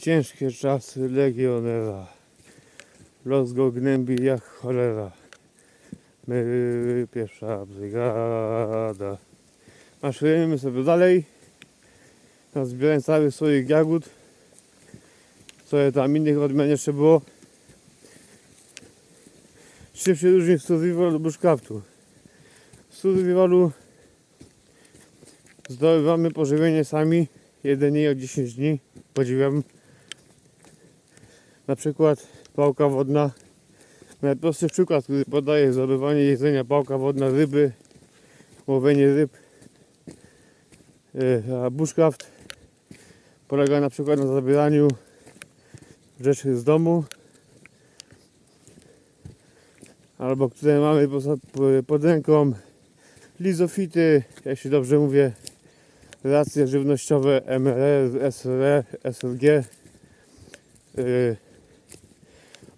Ciężkie czasy Legionera. Los go gnębi jak cholera. My, pierwsza brygada. Maszerujemy sobie dalej. Zbierając cały swoich jagód. Co tam innych odmian jeszcze było. Czym się różni survival bushcraftu? W survivalu zdobywamy pożywienie sami jedynie o 10 dni. Podziwiam. Na przykład pałka wodna. Najprostszy przykład, który podaje zdobywanie jedzenia pałka wodna, ryby, łowienie ryb. E, A bushcraft polega na przykład na zabieraniu rzeczy z domu albo które mamy pod ręką lizofity, jeśli dobrze mówię racje żywnościowe MRR, SRE, SLG y,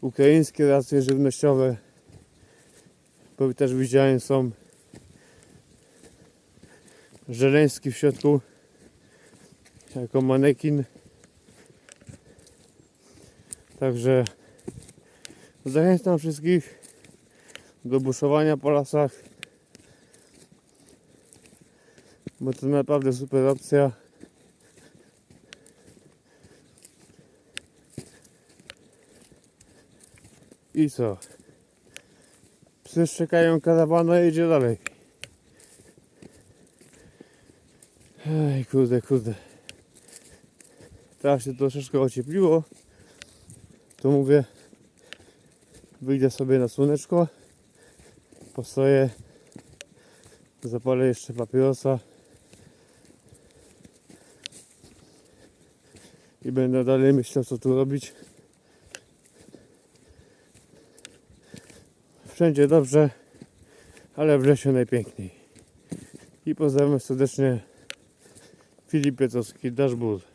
ukraińskie racje żywnościowe bo też widziałem są żeleński w środku jako manekin. Także zachęcam wszystkich do buszowania po lasach bo to naprawdę super opcja i co psy szczekają karawana jedzie dalej Ej, kurde, kurde. Teraz się troszeczkę ociepliło. To mówię, wyjdę sobie na słoneczko. Postoję. Zapalę jeszcze papierosa. I będę dalej myślał, co tu robić. Wszędzie dobrze, ale w lesie najpiękniej. I pozdrawiam serdecznie Filip Pietowski, Dashboard.